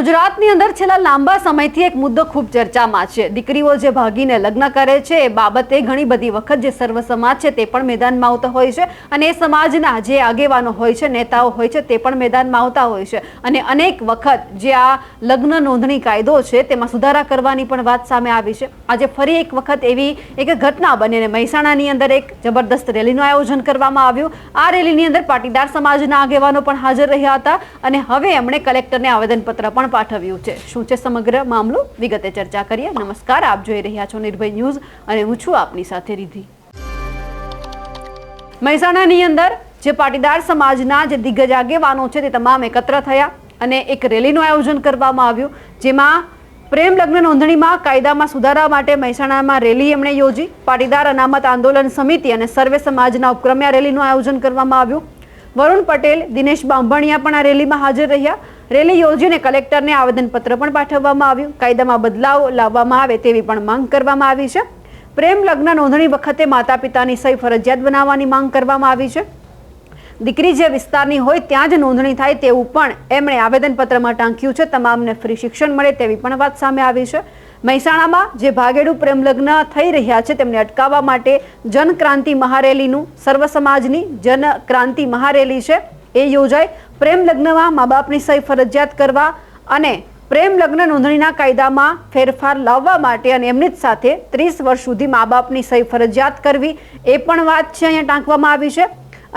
ગુજરાતની અંદર છેલ્લા લાંબા સમયથી એક મુદ્દો ખૂબ ચર્ચામાં છે. દીકરીઓ જે ભાગીને લગ્ન કરે છે, એ બાબતે ઘણી બધી વખત જે સર્વ સમાજ છે તે પણ મેદાનમાં આવતા હોય છે અને એ સમાજના જે આગેવાનો હોય છે, નેતાઓ હોય છે તે પણ મેદાનમાં આવતા હોય છે. અને અનેક વખત જે આ લગ્ન નોંધણી કાયદો છે તેમાં સુધારા કરવાની પણ વાત સામે આવી છે. આજે ફરી એક વખત એવી એક ઘટના બની અને મહેસાણાની અંદર એક જબરદસ્ત રેલીનું આયોજન કરવામાં આવ્યું. આ રેલીની અંદર પાટીદાર સમાજના આગેવાનો પણ હાજર રહ્યા હતા અને હવે એમણે કલેક્ટરને આવેદનપત્ર પણ પાઠવ્યું છે. શું છે સમગ્ર મામલો? વિગતે ચર્ચા કરીએ. નમસ્કાર, આપ જોઈ રહ્યા છો નિર્ભય ન્યૂઝ અને હું છું આપની સાથે રિધિ મહેસાણાની અંદર જે પાટીદાર સમાજના જે દિગ્ગજ આગેવાનો છે તે તમામ એકત્ર થયા અને એક રેલીનું આયોજન કરવામાં આવ્યું, જેમાં પ્રેમ લગ્ન નોંધણીમાં કાયદામાં સુધારા માટે મહેસાણામાં રેલી એમણે યોજી. પાટીદાર અનામત આંદોલન સમિતિ અને સર્વે સમાજના ઉપક્રમે આ રેલીનું આયોજન કરવામાં આવ્યું. વરુણ પટેલ, દિનેશ બાંભણિયા પણ આ રેલીમાં હાજર રહ્યા. રેલી યોજીને કલેક્ટરને આવેદનપત્ર પણ પાઠવવામાં આવ્યું. કાયદામાં બદલાવ લાવવામાં આવે તેવી પણ માંગ કરવામાં આવી છે. પ્રેમ લગ્ન નોંધણી વખતે માતા પિતાની સહી ફરજિયાત બનાવવાની માંગ કરવામાં આવી છે. દીકરી જે વિસ્તારની હોય ત્યાં જ નોંધણી થાય તેવું પણ એમણે આવેદનપત્રમાં ટાંક્યું છે. તમામને ફ્રી શિક્ષણ મળે તેવી પણ વાત સામે આવી છે. મહેસાણામાં જે ભાગેડુ પ્રેમ લગ્ન થઈ રહ્યા છે તેમને અટકાવવા માટે જનક્રાંતિ મહારેલીનું સર્વ સમાજની જનક્રાંતિ મહારેલી છે. એ યોજાય. પ્રેમ લગ્નમાં મા બાપની સહી ફરજિયાત કરવા અને પ્રેમ લગ્ન નોંધણીના કાયદામાં ફેરફાર લાવવા માટે અને એમની જ સાથે ત્રીસ વર્ષ સુધી મા બાપની સહી ફરજિયાત કરવી એ પણ વાત છે અહીંયા ટાંકવામાં આવી છે.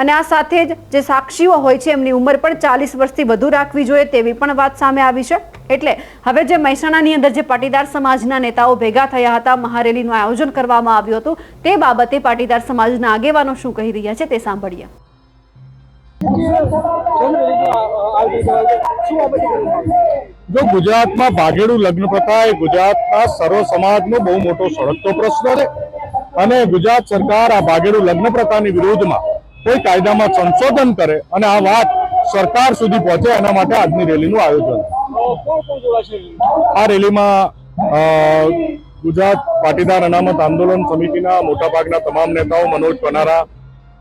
અને આ સાથે જ જે સાક્ષીઓ હોય છે એમની ઉંમર પણ ચાલીસ વર્ષથી વધુ રાખવી જોઈએ તેવી પણ વાત સામે આવી છે. એટલે હવે જે મહેસાણાની અંદર જે પાટીદાર સમાજના નેતાઓ ભેગા થયા હતા, મહારેલીનું આયોજન કરવામાં આવ્યું હતું, તે બાબતે પાટીદાર સમાજના આગેવાનો શું કહી રહ્યા છે તે સાંભળીએ. જો ગુજરાતમાં ભાગેડું લગ્ન પ્રથા એ ગુજરાતના સર્વ સમાજનો બહુ મોટો સળગતો પ્રશ્ન છે અને ગુજરાત સરકાર આ ભાગેડુ લગ્ન પ્રથાની વિરોધમાં કોઈ કાયદામાં સંશોધન કરે અને આ વાત સરકાર સુધી પહોંચે એના માટે આજની રેલીનું આયોજન. આ રેલીમાં ગુજરાત પાટીદાર અનામત આંદોલન સમિતિના મોટાભાગના તમામ નેતાઓ, મનોજ પનારા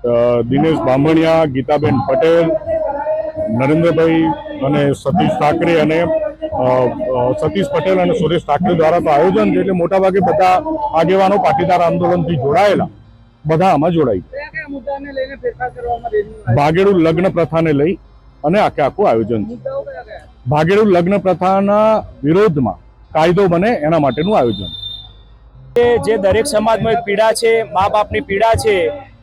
દિનેશ બામણિયા ગીતાબેન પટેલ નરેન્દ્રભાઈ અને સતીશ ઠાકરે અને સતીશ પટેલ અને સુરેશ ઠાકરે દ્વારા તો આયોજન છે એટલે મોટાભાગે બધા આગેવાનો પાટીદાર આંદોલનથી જોડાયેલા. બધા આમાં આયોજન? ભાગેડુ લગ્ન પ્રથાને લઈ અને આખે આખું આયોજન છે. ભાગેડુ લગ્ન પ્રથાના વિરોધમાં કાયદો બને એના માટેનું આયોજન. કે જે દરેક સમાજમાં એક પીડા છે મા બાપની પીડા છે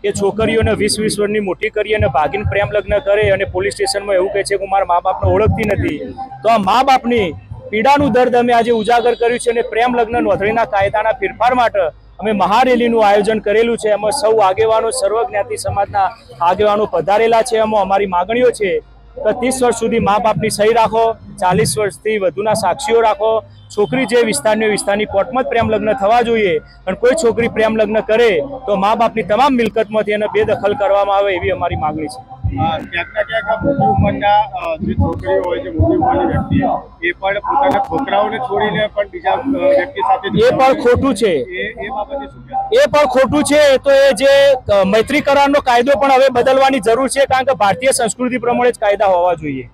કે છોકરીઓને વીસ વીસ વર્ષની મોટી કરી અને ભાગીને પ્રેમ લગ્ન કરે અને પોલીસ સ્ટેશનમાં એવું કહે છે કે મારા મા બાપને ઓળખતી નથી. તો આ મા બાપની પીડાનું દર્દ અમે આજે ઉજાગર કર્યું છે અને પ્રેમ લગ્ન નોંધણીના કાયદાના ફેરફાર માટે અમે મહારેલીનું આયોજન કરેલું છે. એમાં સૌ આગેવાનો સર્વ જ્ઞાતિ સમાજના આગેવાનો પધારેલા છે. એમાં અમારી માગણીઓ છે કે ત્રીસ વર્ષ સુધી મા બાપની સહી રાખો, ચાલીસ વર્ષથી વધુના સાક્ષીઓ રાખો. છોકરી જે વિસ્તારની વિસ્તારની કોર્ટમાં જ પ્રેમ લગ્ન થવા જોઈએ. અને કોઈ છોકરી પ્રેમ લગ્ન કરે, તો મા બાપની તમામ મિલકતમાંથી એને બેદખલ કરવામાં આવે એવી અમારી માગણી છે. ક્યાંક ક્યાંક મોટી ઉંમરના જે છોકરીઓ હોય છે મોટી ઉંમરની વ્યક્તિ એ પણ પોતાના છોકરાઓને છોડીને પણ બીજા વ્યક્તિ સાથે એ પણ ખોટું છે. એ એ બાબતે એ પણ ખોટું છે. તો એ જે મૈત્રી કરારનો કાયદો પણ હવે બદલવાની જરૂર છે કારણ કે ભારતીય સંસ્કૃતિ પ્રમાણે જ કાયદા હોવા જોઈએ.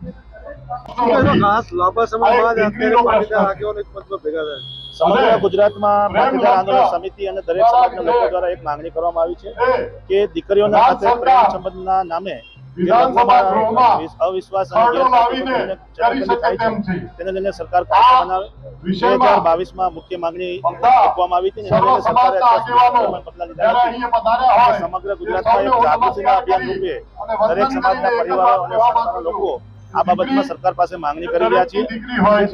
સમગ્ર ગુજરાતમાં પાટીદાર આંદોલન સમિતિ અને દરેક સમાજના લોકો દ્વારા એક માંગણી કરવામાં આવી છે કે દીકરીઓના સાથે પ્રેમ સંબંધના નામે જે લગ્નમાં અવિશ્વાસ અને ગેરકાયદેસર છેતરપિંડી થાય છે. તેને લઈને સરકાર બનાવે. બે હજાર બાવીસમાં મુખ્ય માંગણી મૂકવામાં આવી હતી અને સરકારે અત્યાર સુધી કોઈ પગલાં લીધા સમગ્ર ગુજરાતમાં એક જાગૃતિના અભિયાન રૂપે દરેક સમાજના પરિવારો અને સંસ્થાના લોકો આ બાબતમાં સરકાર પાસે માંગણી કરી રહ્યા છીએ કે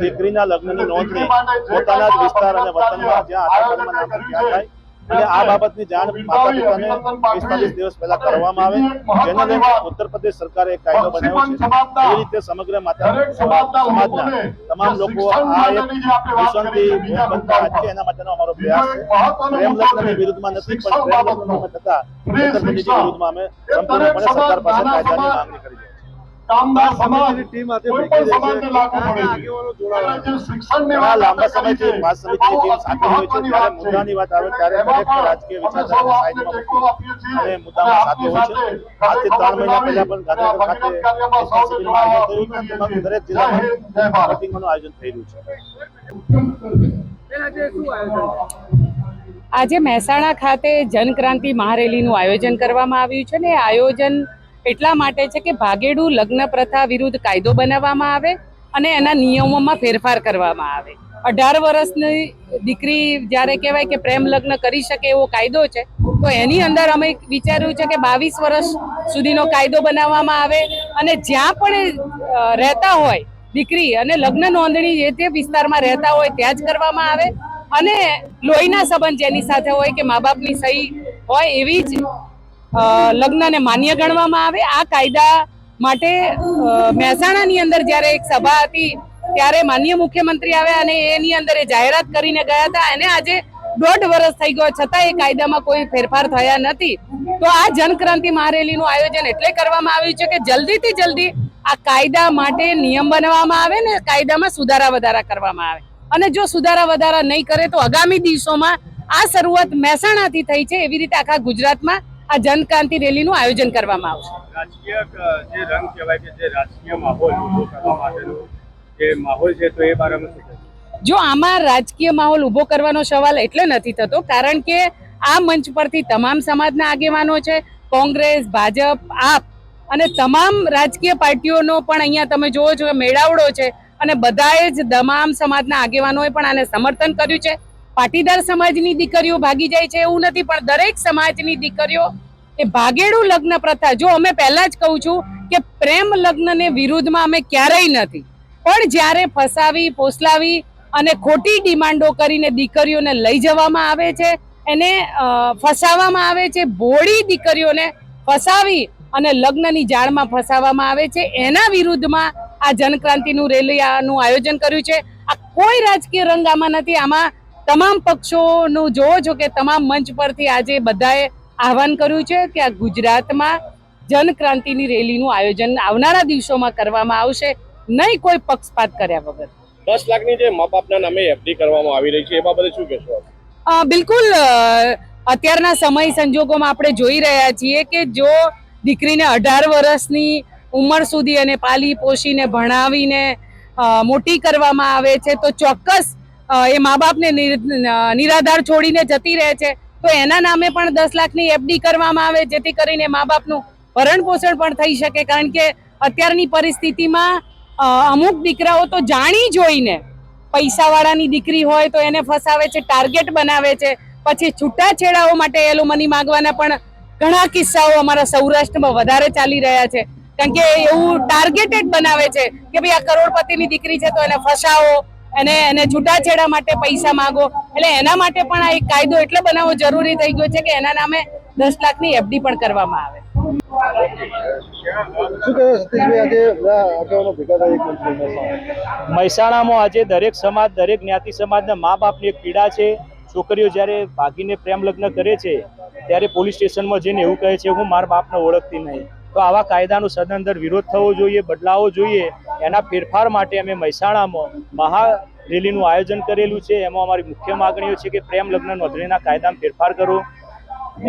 દીકરીના લગ્નની નોંધણી પોતાના જ વિસ્તાર અને વતનમાં જ્યાં આધાર કાર્ડમાં નામ ત્યાં થાય. અને આ બાબતની જાણ માતા પિતાને પિસ્તાલીસ દિવસ પહેલા કરવામાં આવે જેને લઈને ઉત્તર પ્રદેશ સરકારે એક કાયદો બનાવ્યો છે. એ રીતે સમગ્ર માતા સમાજના તમામ લોકો આ એક દૂષણથી બનતા અટકે એના માટેનો અમારો પ્રયાસ છે. પ્રેમ લગ્નની વિરુદ્ધમાં નથી પણ પ્રેમ લગ્નનો થતા છેતરપિંડીની વિરુદ્ધમાં અમે સંપૂર્ણપણે સરકાર પાસે કાયદાની માંગણી કરી છે. કામદાર સમાજ ટીમ આજે કોઈ ભેગી પણ થઈ છે. સમાજને લાગુ પડે છે. જોડાયા. એટલે જે શિક્ષણની ઘણા વાત લાંબા સમયથી માસ સમિતિની ટીમ સાથે હોય છે. ત્યારે મુદ્દાની વાત આવે ત્યારે દરેક રાજકીય અમે સૌ વિચારધારાને આપને સાઈડમાં ટેકો મૂકી આપીએ છીએ અને મુદ્દામાં સાથે હોય છે. આજથી ત્રણ મહિના પહેલા પણ ગાંધીનગર ખાતે આ ભગીરથ કાર્યમાં સૌને શિબિરનું આયોજન થયું જોડાવા હતું. તમામ દરેક જય હિન્દ, જય જિલ્લામાં મિટિંગોનું આયોજન થઈ રહ્યું છે. આજે શું આયોજન? છે? આજે મહેસાણા ખાતે જનક્રાંતિ મહારેલીનું આયોજન કરવામાં આવ્યું છે ને આયોજન એટલા માટે છે કે ભાગેડુ લગ્ન પ્રથા વિરુદ્ધ કાયદો બનાવવામાં આવે અને એના નિયમોમાં ફેરફાર કરવામાં આવે. અઢાર વર્ષની દીકરી જ્યારે કહેવાય કે પ્રેમ લગ્ન કરી શકે એવો કાયદો છે, તો એની અંદર અમે વિચાર્યું છે કે બાવીસ વર્ષ સુધીનો કાયદો બનાવવામાં આવે અને જ્યાં પણ રહેતા હોય દીકરી અને લગ્ન નોંધણી જે તે વિસ્તારમાં રહેતા હોય ત્યાં જ કરવામાં આવે અને લોહીના સંબંધ જેની સાથે હોય કે મા બાપની સહી હોય એવી જ લગ્નને માન્ય ગણવામાં આવે. આ કાયદા માટે મહેસાણાની અંદર જ્યારે એક સભા હતી, ત્યારે માન્ય મુખ્યમંત્રી આવ્યા અને એની અંદર એ જાહેરાત કરીને ગયા હતા. અને આજે દોઢ વર્ષ થઈ ગયો, છતાં એ કાયદામાં કોઈ ફેરફાર થયા નથી. તો આ જનક્રાંતિ મહારેલીનું આયોજન એટલે કરવામાં આવ્યું છે કે જલ્દીથી જલ્દી આ કાયદા માટે નિયમ બનાવવામાં આવે ને કાયદામાં સુધારા વધારા કરવામાં આવે. અને જો સુધારા વધારા નહીં કરે તો આગામી દિવસોમાં આ શરૂઆત મહેસાણાથી થઈ છે. એવી રીતે આખા ગુજરાતમાં આ જનક્રાંતિ રેલીનું આયોજન કરવામાં આવશે. રાજકીય જે રંગ કહેવાય કે જે રાજકીય માહોલ કરવા માટેનો જે માહોલ છે તો એ બારામાં જો આમાં રાજકીય માહોલ ઊભો કરવાનો સવાલ એટલે નથી થતો કારણ કે આ મંચ પરથી તમામ સમાજના આગેવાનો છે કોંગ્રેસ ભાજપ આપ અને તમામ રાજકીય પાર્ટીઓનો પણ અહીંયા તમે જોવો છો કે મેળાવડો છે અને બધાએ જ તમામ સમાજના આગેવાનોએ પણ આને સમર્થન કર્યું છે. પાટીદાર સમાજની દીકરીઓ ભાગી જાય છે એવું નથી, પણ દરેક સમાજની દીકરીઓ એ ભાગેડું લગ્ન પ્રથા. જો અમે પહેલા જ કહું છું કે પ્રેમ લગ્નને વિરુદ્ધમાં અમે ક્યારેય નથી. પણ જ્યારે ફસાવી, પોસલાવી અને ખોટી ડિમાન્ડો કરીને દીકરીઓને લઈ જવામાં આવે છે, એને ફસાવવામાં આવે છે ભોળી દીકરીઓને ફસાવી અને લગ્નની જાળમાં ફસાવવામાં આવે છે, એના વિરુદ્ધમાં આ જનક્રાંતિનું રેલીનું આયોજન કર્યું છે. આ કોઈ રાજકીય રંગ આમાં નથી, આમાં તમામ પક્ષોનું જોવો છો કે તમામ મંચ પરથી આજે બધાએ આહવાન કર્યું છે કે આ ગુજરાતમાં જનક્રાંતિની રેલીનું આયોજન આવનારા દિવસોમાં કરવામાં આવશે. નહીં કોઈ પક્ષપાત કર્યા વગર. દસ લાખની જે મા બાપના નામે એફડી કરવામાં આવી રહી છે એ બાબતે શું કહેશો અ, બિલકુલ અત્યારના સમય સંજોગોમાં આપણે જોઈ રહ્યા છીએ કે જો દીકરીને અઢાર વર્ષની ઉંમર સુધી અને પાલી પોષીને ભણાવીને મોટી કરવામાં આવે છે તો ચોક્કસ એ મા બાપને નિરાધાર છોડીને જતી રહે છે. તો એના નામે પણ દસ લાખની એફડી કરવામાં આવે, જેથી કરીને મા બાપનું ભરણ પોષણ પણ થઈ શકે. કારણ કે અત્યારની પરિસ્થિતિમાં અમુક દીકરાઓ તો જાણી જોઈને પૈસાવાળાની દીકરી હોય તો એને ફસાવે છે, ટાર્ગેટ બનાવે છે. પછી છૂટાછેડાઓ માટે એલોમની માંગવાના પણ ઘણા કિસ્સાઓ અમારા સૌરાષ્ટ્રમાં વધારે ચાલી રહ્યા છે. કારણ કે એવું ટાર્ગેટેડ બનાવે છે કે ભાઈ આ કરોડપતિની દીકરી છે તો એને ફસાવો એને એને છૂટાછેડા માટે પૈસા માંગો. એટલે એના માટે પણ આ એક કાયદો એટલે બનાવવો જરૂરી થઈ ગયો છે કે એના નામે દસ લાખની એફડી પણ કરવામાં આવે. મહેસાણામાં આજે દરેક સમાજ દરેક જ્ઞાતિ સમાજના મા બાપની એક પીડા છે. છોકરીઓ જ્યારે ભાગીને પ્રેમ લગ્ન કરે છે ત્યારે પોલીસ સ્ટેશનમાં જઈને એવું કહે છે હું મારા બાપને ઓળખતી નહીં. તો આવા કાયદાનો સદંતર વિરોધ થવો જોઈએ, બદલાવો જોઈએ. એના ફેરફાર માટે અમે મહેસાણામાં મહા રેલીનું આયોજન કરેલું છે. એમાં અમારી મુખ્ય માગણીઓ છે કે પ્રેમ, લગ્ન, નોંધણીના કાયદામાં ફેરફાર કરો.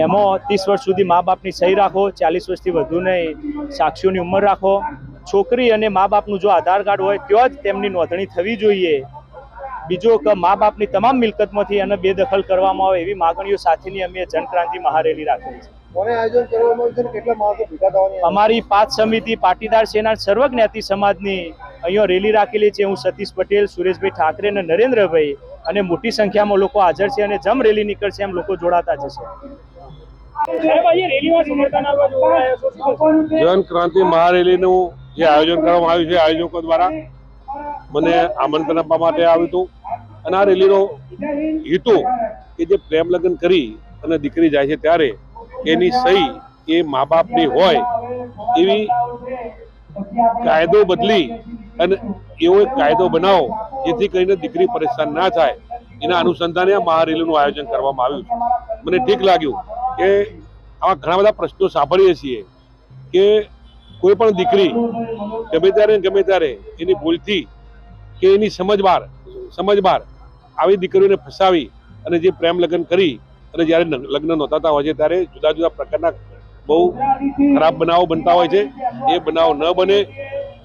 એમાં ત્રીસ વર્ષ સુધી મા બાપની સહી રાખો, ચાલીસ વર્ષથી વધુ નહીં, સાક્ષીઓની ઉંમર રાખો. છોકરી અને મા બાપનું જો આધાર કાર્ડ હોય ત્યાં જ તેમની નોંધણી થવી જોઈએ. બીજો કે મા બાપની તમામ મિલકતમાંથી એને બેદખલ કરવામાં આવે એવી માગણીઓ સાથેની અમે જનક્રાંતિ મહારેલી રાખેલી છે. અમારી પાંચ સમિતિ પાટીદાર સેના સર્વજ્ઞાતિ સમાજની અહીંયા રેલી રાખેલી છે. હું સતીશ પટેલ સુરેશભાઈ ઠાકરે અને નરેન્દ્રભાઈ અને મોટી સંખ્યામાં લોકો હાજર છે અને જમ રેલી નીકળશે એમ લોકો જોડાતા જશે જન ક્રાંતિ મહારેલીનું જે આયોજન કરવામાં આવ્યું છે આયોજકો દ્વારા મને આમંત્રણ આપવા માટે આવ્યું હતું. અને આ રેલીનો હેતુ કે જે પ્રેમ લગ્ન કરી અને દીકરી જાય છે ત્યારે એની સહી એ મા બાપની હોય, એવી કાયદો બદલી અને એવો એક કાયદો બનાવો, જેથી કરીને દીકરી પરેશાન ના થાય. એના અનુસંધાને આ મહારેલીનું આયોજન કરવામાં આવ્યું છે. મને ઠીક લાગ્યું કે આવા ઘણા બધા પ્રશ્નો સાંભળીએ છીએ કે કોઈ પણ દીકરી ગમે ત્યારે ગમે ત્યારે એની ભૂલથી કે એની સમજ બહાર સમજ બહાર આવી દીકરીઓને ફસાવી અને જે પ્રેમ લગ્ન કરી અને જ્યારે લગ્ન નોંધાતા હોય છે ત્યારે જુદા જુદા પ્રકારના બહુ ખરાબ બનાવો બનતા હોય છે. એ બનાવ ન બને.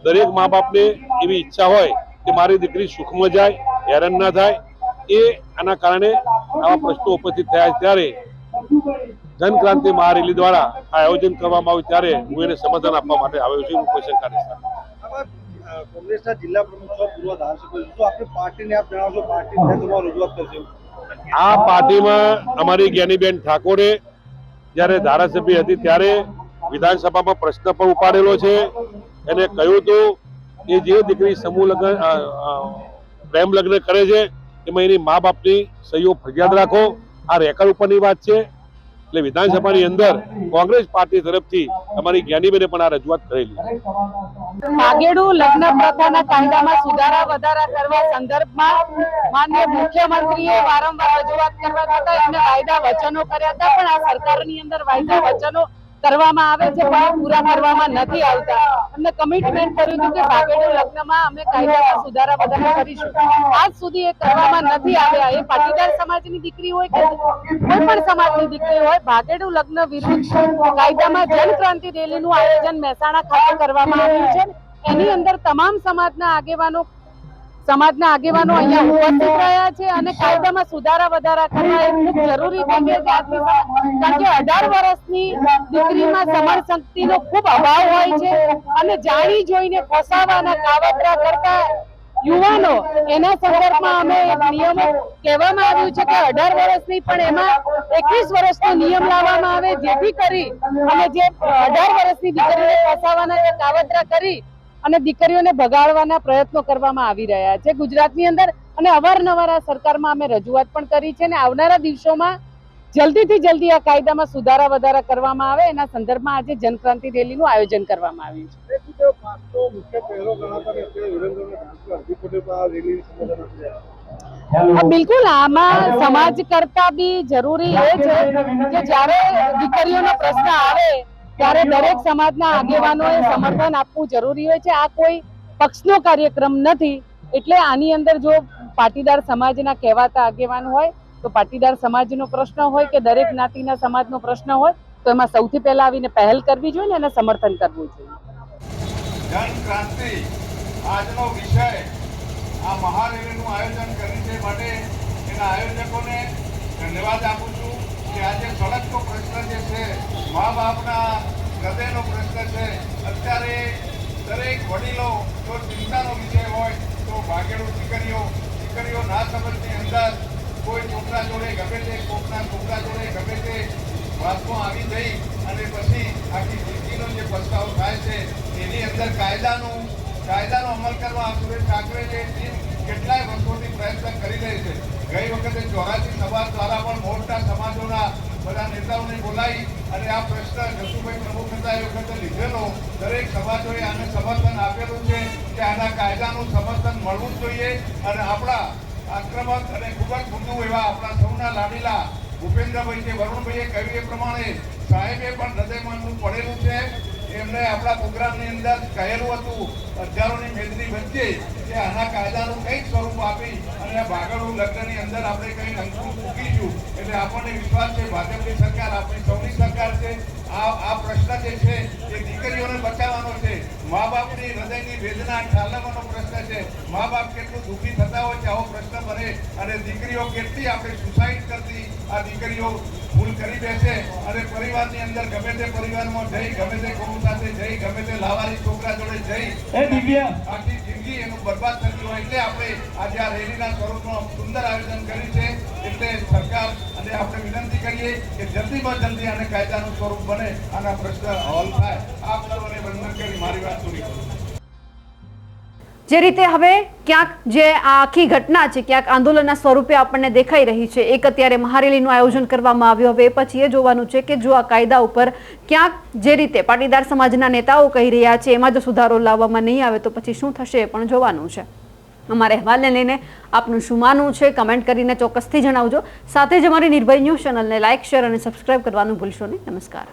દરેક મા બાપને એવી ઈચ્છા હોય કે મારી દીકરી સુખમાં જાય, હેરાન ના થાય. એ આના કારણે આવા પ્રશ્નો ઉપસ્થિત થયા ત્યારે જનક્રાંતિ મહારેલી દ્વારા આ આયોજન કરવામાં આવ્યું ત્યારે હું એને સમર્થન આપવા માટે આવ્યો છું. હું કોઈ શંકા નથી કોંગ્રેસના જિલ્લા પ્રમુખ પૂર્વ ધારાસભ્ય. પાર્ટીને આપ જણાવશો? પાર્ટી રજૂઆત કરશે આ પાર્ટીમાં અમારી જ્ઞાનીબેન ઠાકોરે જ્યારે ધારાસભ્ય હતી ત્યારે વિધાનસભામાં પ્રશ્ન પણ ઉપાડેલો છે. એને કહ્યું હતું કે જે દીકરી સમૂહ લગ્ન પ્રેમ લગ્ન કરે છે, એમાં એની મા બાપની સહીઓ ફરિયાદ રાખો. આ રેકર્ડ ઉપરની વાત છે. એટલે વિધાનસભાની અંદર કોંગ્રેસ પાર્ટી તરફથી અમારી જ્ઞાનીબેને પણ આ રજૂઆત કરેલી. ભાગેડુ લગ્ન પ્રથાના કાયદામાં સુધારા વધારા કરવા સંદર્ભમાં માન્ય મુખ્યમંત્રીએ વારંવાર રજૂઆત કરવા છતાં એમને વાયદા વચનો કર્યા હતા, પણ આ સરકારની અંદર વાયદા વચનો કરવામાં આવે છે, પણ પૂરા કરવામાં નથી આવતા. અમને કમિટમેન્ટ કર્યું હતું કે ભાગેડુ લગ્નમાં અમે કાયદામાં સુધારા વધારા કરીશું. આજ સુધી એ કરવામાં નથી આવ્યા. એ પાટીદાર સમાજની દીકરી હોય કે કોઈ પણ સમાજની દીકરી હોય, ભાગેડુ લગ્ન વિરુદ્ધ કાયદામાં જનક્રાંતિ રેલીનું આયોજન મહેસાણા ખાતે કરવામાં આવ્યું છે. એની અંદર તમામ સમાજના આગેવાનો સમાજના આગેવાનો અહીંયા ઉપસ્થિત રહ્યા છે અને કાયદામાં સુધારા વધારા કરવા એ ખૂબ જરૂરી છે. જ્યારથી સમ- કારણ કે અઢાર વર્ષની દીકરીમાં સમર શક્તિનો ખૂબ અભાવ હોય છે અને જાણી જોઈને ફસાવાના કાવતરા કરતા યુવાનો એના સંદર્ભમાં અમે એક નિયમો કહેવામાં આવ્યું છે કે અઢાર વર્ષની પણ એમાં એકવીસ વર્ષનો નિયમ લાવવામાં આવે જેથી કરી અને જે અઢાર વર્ષની દીકરીને ફસાવાના કે કાવતરા કરી અને દીકરીઓને ભગાડવાના પ્રયત્નો કરવામાં આવી રહ્યા છે. ગુજરાતની અંદર અને અવારનવાર આ સરકારમાં અમે રજૂઆત પણ કરી છે અને આવનારા દિવસોમાં જલ્દીથી જલ્દી આ કાયદામાં સુધારા વધારા કરવામાં આવે. એના સંદર્ભમાં આજે જનક્રાંતિ રેલીનું આયોજન કરવામાં આવ્યું છે. બિલકુલ. આમાં સમાજ કરતા બી જરૂરી એ છે કે જ્યારે દીકરીઓનો પ્રશ્ન આવે ત્યારે દરેક સમાજના આગેવાનોએ સમર્થન આપવું જરૂરી હોય છે. આ કોઈ પક્ષનો કાર્યક્રમ નથી. એટલે આની અંદર જો પાટીદાર સમાજના કહેવાતા આગેવાન હોય તો પાટીદાર સમાજનો પ્રશ્ન હોય કે દરેક જ્ઞાતિના સમાજનો પ્રશ્ન હોય તો એમાં સૌથી પહેલા આવીને પહેલ કરવી જોઈએ ને એને સમર્થન કરવું જોઈએ. જન ક્રાંતિ આજનો વિષય. આ મહારેલીનું આયોજન કરી છે માટે એના આયોજકોને ધન્યવાદ આપું છું. કે આજે સડકનો પ્રશ્ન જે છે મા બાપના હૃદયનો પ્રશ્ન છે. અત્યારે દરેક વડીલો જો ચિંતાનો વિષય હોય, તો ભાગેડું દીકરીઓ દીકરીઓ ના સમજની અંદર કોઈ છોકરા જોડે ગમે તે, કોકના છોકરા જોડે ગમે તે વાતમાં આવી જઈ અને પછી આખી જિંદગીનો જે પસ્તાવો થાય છે, એની અંદર કાયદાનું, કાયદાનો અમલ કરવા સુરેશ ઠાકરેની ટીમ કેટલાય વર્ષોથી પ્રયત્ન કરી રહી છે. ગઈ વખતે ચોરાસી સમાજ દ્વારા પણ મોટા સમાજોના બધા નેતાઓને બોલાવી અને આ પ્રશ્ન જસુભાઈ પ્રમુખ હતા એ વખતે લીધેલો. દરેક સમાજોએ આને સમર્થન આપેલું છે કે આના કાયદાનું સમર્થન મળવું જ જોઈએ અને આપણા આક્રમક અને ખૂબ જ મૃદુ એવા આપણા સૌના લાડીલા ભૂપેન્દ્રભાઈ કે વરુણભાઈએ કહ્યું એ પ્રમાણે સાહેબે પણ હૃદયમાં પડેલું છે એમને આપણા પ્રોગ્રામની અંદર કહેલું હતું હજારોની મેદની વચ્ચે કે આના કાયદાનું કંઈક સ્વરૂપ આપી અને ભાગળું લગ્નની અંદર આપણે કંઈક અંકુર મૂકીશું. એટલે આપણને વિશ્વાસ છે, ભાજપની સરકાર, આપણી સૌની સરકાર છે. આ આ પ્રશ્ન જે છે, એ દીકરીઓને બચાવવાનો છે. મા બાપની હૃદયની વેદના ઠાલવવાનો પ્રશ્ન છે. મા બાપ કેટલું દુઃખી થતા હોય છે, આવો પ્રશ્ન બને. અને દીકરીઓ કેટલી આપણે સુસાઇડ કરતી, આ દીકરીઓ ભૂલ કરી બેસે અને પરિવારની અંદર ગમે તે પરિવારમાં જઈ ગમે તે ગુરુ સાથે જઈ ગમે તે લાવારી છોકરા જોડે જઈ. આખી જિંદગી એનું બરબાદ થતી હોય એટલે આપણે આજે આ રેલીના સ્વરૂપનું સુંદર આયોજન કર્યું છે. એટલે સરકાર અને આપણે વિનંતી કરીએ કે જલ્દીમાં જલ્દી આને કાયદાનું સ્વરૂપ બને આના પ્રશ્ન હલ થાય. આપ સર્વને વંદન કરી મારી વાત પૂરી કરું જે રીતે હવે ક્યાંક જે આ આખી ઘટના છે, ક્યાંક આંદોલનના સ્વરૂપે આપણને દેખાઈ રહી છે. એક અત્યારે મહારેલીનું આયોજન કરવામાં આવ્યું. હવે પછી એ જોવાનું છે કે જો આ કાયદા ઉપર ક્યાંક જે રીતે પાટીદાર સમાજના નેતાઓ કહી રહ્યા છે, એમાં જો સુધારો લાવવામાં નહીં આવે તો પછી શું થશે એ પણ જોવાનું છે. અમારા અહેવાલને લઈને આપનું શું માનવું છે, કમેન્ટ કરીને ચોક્કસથી જણાવજો. સાથે જ અમારી નિર્ભય ન્યૂઝ ચેનલને લાઇક શેર અને સબસ્ક્રાઇબ કરવાનું ભૂલશો નહીં. નમસ્કાર.